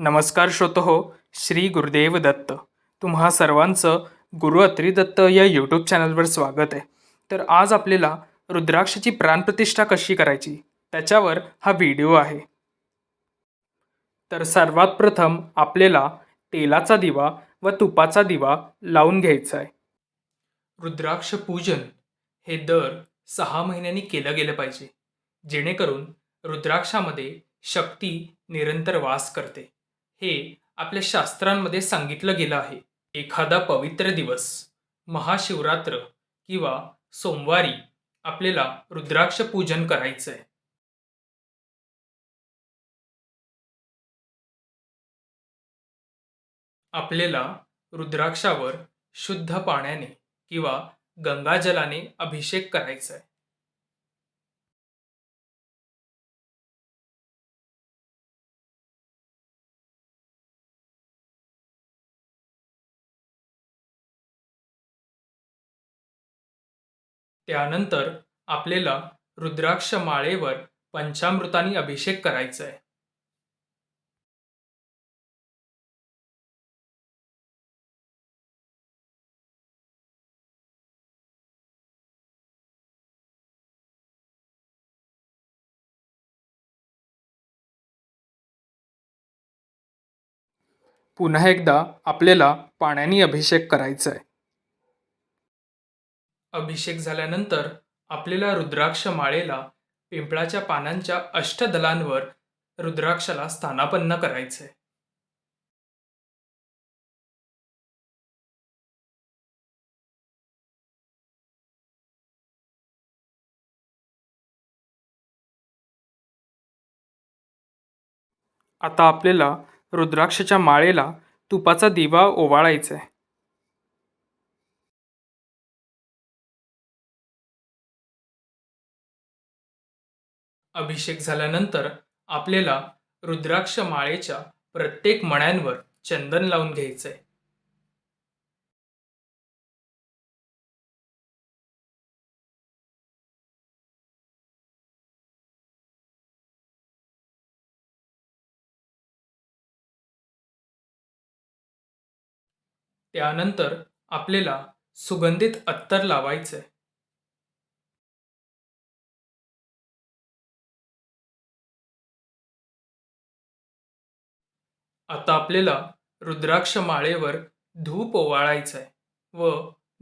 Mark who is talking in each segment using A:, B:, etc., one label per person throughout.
A: नमस्कार श्रोतो हो श्री गुरुदेव दत्त. तुम्हा सर्वांचं गुरु अत्री दत्त या यूट्यूब चॅनलवर स्वागत आहे. तर आज आपल्याला रुद्राक्षाची प्राणप्रतिष्ठा कशी करायची त्याच्यावर हा व्हिडिओ आहे. तर सर्वात प्रथम आपल्याला तेलाचा दिवा व तुपाचा दिवा लावून घ्यायचा आहे. रुद्राक्ष पूजन हे दर सहा महिन्यांनी केलं गेलं पाहिजे जेणेकरून रुद्राक्षामध्ये शक्ती निरंतर वास करते. हे आपल्या शास्त्रांमध्ये सांगितलं गेलं आहे. एखादा पवित्र दिवस महाशिवरात्र किंवा सोमवारी आपल्याला रुद्राक्ष पूजन करायचं आहे आपल्याला रुद्राक्षावर शुद्ध पाण्याने किंवा गंगाजलाने अभिषेक करायचा आहे त्यानंतर आपल्याला रुद्राक्ष माळेवर पंचामृतानी अभिषेक करायचा आहे पुन्हा एकदा आपल्याला पाण्याने अभिषेक करायचा आहे अभिषेक झाल्यानंतर आपल्याला रुद्राक्ष माळेला पिंपळाच्या पानांच्या अष्टदलांवर रुद्राक्षाला स्थानापन्न करायचे आता आपल्याला रुद्राक्षाच्या माळेला तुपाचा दिवा ओवाळायचा आहे अभिषेक झाल्यानंतर आपल्याला रुद्राक्ष माळेच्या प्रत्येक मण्यांवर चंदन लावून घ्यायचंय. त्यानंतर आपल्याला सुगंधित अत्तर लावायचंय. आता आपल्याला रुद्राक्ष माळेवर धूप ओवाळायचं आहे व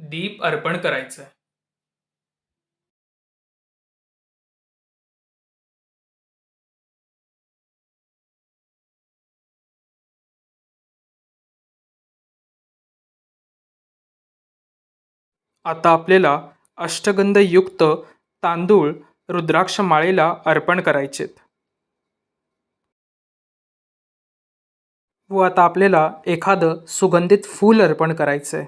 A: दीप अर्पण करायचं आहे आता आपल्याला अष्टगंधयुक्त तांदूळ रुद्राक्ष माळेला अर्पण करायचेत. व आता आपल्याला एखादं सुगंधित फूल अर्पण करायचं आहे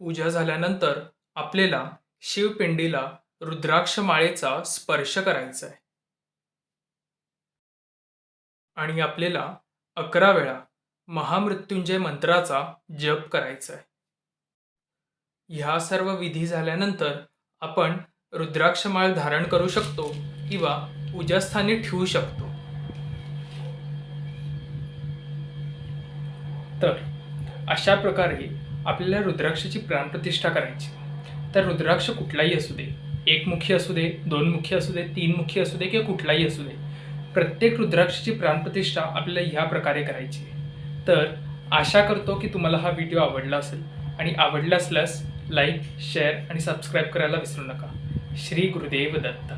A: पूजा झाल्यानंतर आपल्याला शिवपिंडीला रुद्राक्ष माळेचा स्पर्श करायचा आहे आणि आपल्याला अकरा वेळा महामृत्युंजय मंत्राचा जप करायचा आहे ह्या सर्व विधी झाल्यानंतर आपण रुद्राक्ष माळ धारण करू शकतो किंवा पूजास्थानी ठेवू शकतो. तर अशा प्रकारे आपल्याला रुद्राक्षाची प्राणप्रतिष्ठा करायची. तर रुद्राक्ष कुठलाही असू दे एकमुखी असू दे दोन मुखी असू दे तीन मुखी असू दे किंवा कुठलाही असू दे प्रत्येक रुद्राक्षाची प्राणप्रतिष्ठा आपल्याला ह्या प्रकारे करायची आहे. तर आशा करतो की तुम्हाला हा व्हिडिओ आवडला असेल आणि आवडला असल्यास लाईक शेअर आणि सबस्क्राईब करायला विसरू नका. श्री गुरुदेव दत्त.